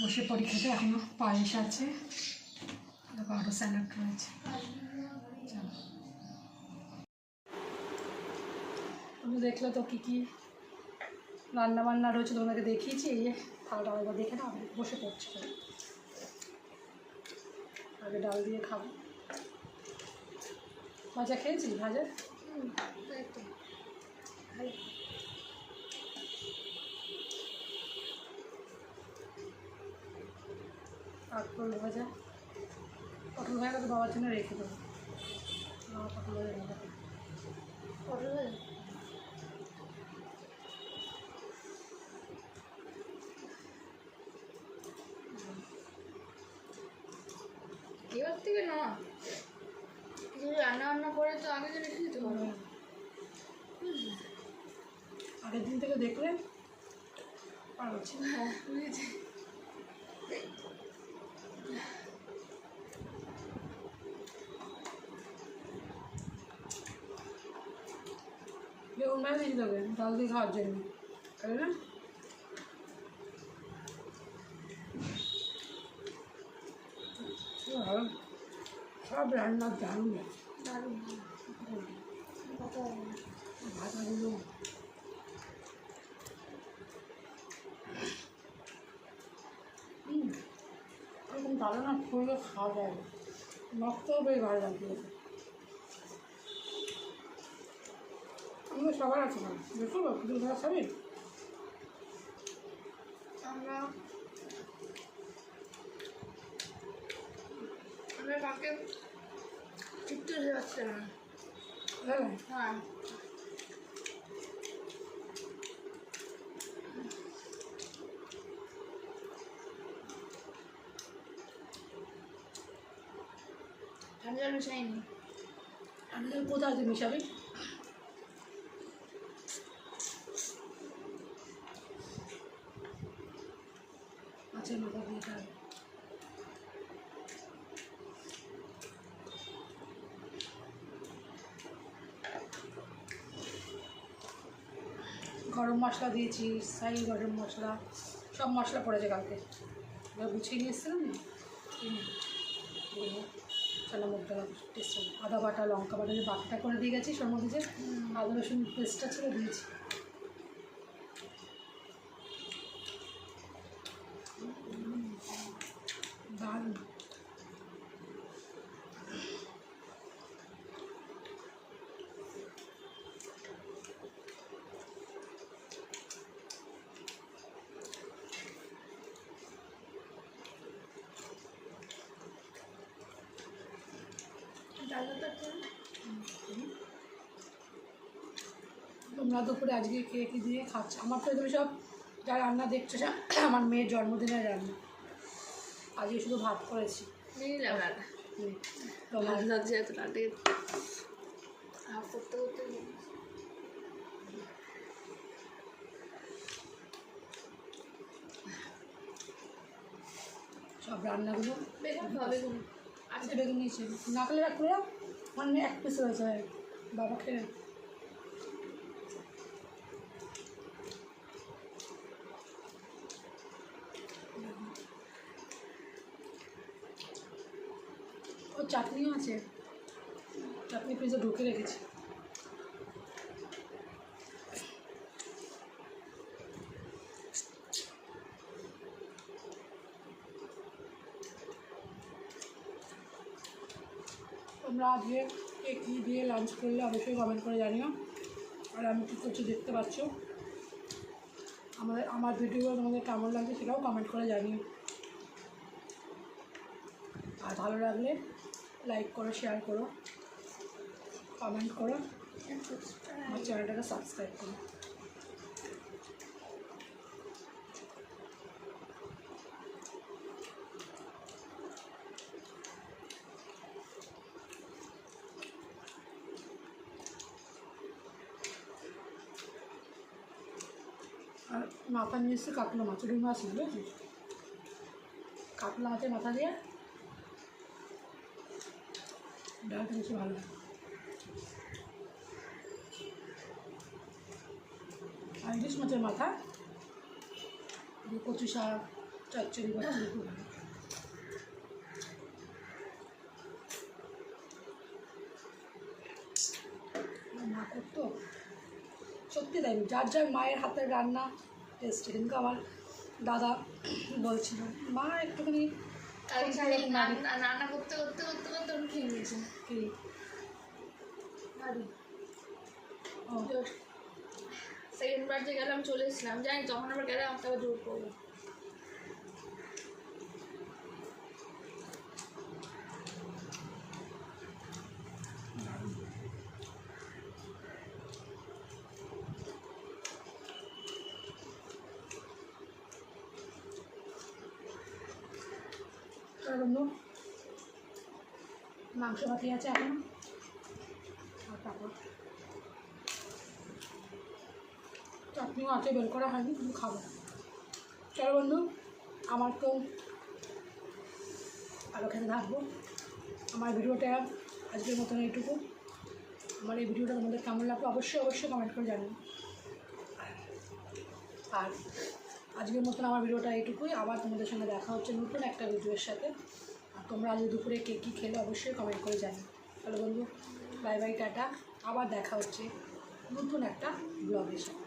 বসে পড়ি খেতে এখনও পায়েস আছে আরও স্যালাড রয়েছে। তুমি দেখলে তো কী কী রান্না বান্না রয়েছে, তোমাদেরকে দেখিয়েছি, এই খাওয়াটা একবার দেখে না বসে পড়ছি। আগে ডাল দিয়ে খাব। ভাজা খেয়েছি ভাজা? পটল ভাজা পটল ভাজা তো বাবার জন্য রেখে দেবো। বাবা পটল ভাজা পটল ভাজা? এবার থেকে না। কিছু রান্না বান্না করে তো আগে তো রেখে দিতে পারব। আগের দিন থেকে দেখলে পারছি হ্যাঁ বুঝেছি। বেগুন ভাজা দিয়ে দেবে ডাল দিয়ে খাওয়ার জন্য তাই না ভালো সব রান্নার দারুণ আছে দারুণ কথা খুললে খাওয়া যায় না নখতেও বেশ ভালো লাগবে আমাদের সবার আছে না দেখো কিছু ধরা খাবি আমরা আমরা কাকে ঠিকতে যাচ্ছে না হ্যাঁ। ঠান্ডা জল মিশাইনি। আমি তো কোথায় আছে মিশাবি? মাছের মাথা গরম মশলা দিয়েছি, সাই গরম মশলা, সব মশলা পড়েছে কালকে। এবার গুছিয়ে নিয়ে এসেছিলাম না? চানা মুখ দেওয়া টেস্ট আদা বাটা, লঙ্কা বাটা যে করে দিয়ে গেছি সর মধ্যে যে আদা রসুন পেস্টটা ছিল দিয়েছি দারুণ ডাল তো তোমরা দুপুরে আজকে কে কী দিয়ে খাচ্ছ? আমার তো তুমি সব যা রান্না দেখছ সব আমার মেয়ের জন্মদিনের রান্না। আজকে শুধু ভাত করেছি। সব রান্নাগুলো আজকে বেগুন নিয়েছি। না খেলে দাও। মানে এক পিস রয়েছে। বাবা খেয়ে ও চাটনিও আছে। চাটনি ফ্রিজে ঢুকে রেখেছি। তোমরা আজকে কে কী দিয়ে লাঞ্চ করলে অবশ্যই কমেন্ট করে জানিও। আর আমি কী করছি দেখতে পাচ্ছ। আমাদের, আমার ভিডিও তোমাদের কেমন লাগছে সেটাও কমেন্ট করে জানিও। আর ভালো লাগলে লাইক করো শেয়ার করো কমেন্ট করো, আমার চ্যানেলটাকে সাবস্ক্রাইব করো। আর মাথা নিয়ে এসছে কাতলা মাছ রুই মাছ বুঝেছিস কাতলা আছে মাথা দিয়ে। ডালটা বেশি ভালো আর ইলিশ মাছের মাথা কচু শাক চচ্চড়ি বচ্চড়ি খুব ভালো মা করতো সত্যি তাই যার যার মায়ের হাতের রান্না টেস্টি কিন্তু আমার দাদা বলছিল মা একটুখানি রান্না করতে করতে করতে করতে আমি খেয়ে নিয়েছি। কি? সেকেন্ড বার যে গেলাম চলে এসেছিলাম। জানি তখন আবার গেলাম আবার জোর করব বন্ধু মাংস বাকি আছে এখন। আর তারপর চাটনিও আছে বের করা হয়নি, কিন্তু খাব। চলো বন্ধু, আমার তো আরও খেতে থাকব। আমার ভিডিওটা আজকের মতন এইটুকু। আমার এই ভিডিওটা তোমাদের কেমন লাগবে অবশ্যই অবশ্যই কমেন্ট করে জানিও। আর আজকের মতন আমার ভিডিওটা এইটুকুই। আবার তোমাদের সঙ্গে দেখা হচ্ছে নতুন একটা ভিডিওর সাথে। আর তোমরা আজ দুপুরে কে কী খেলে অবশ্যই কমেন্ট করে জানি তাহলে বন্ধু বাই বাই টাটা। আবার দেখা হচ্ছে নতুন একটা ব্লগের সাথে।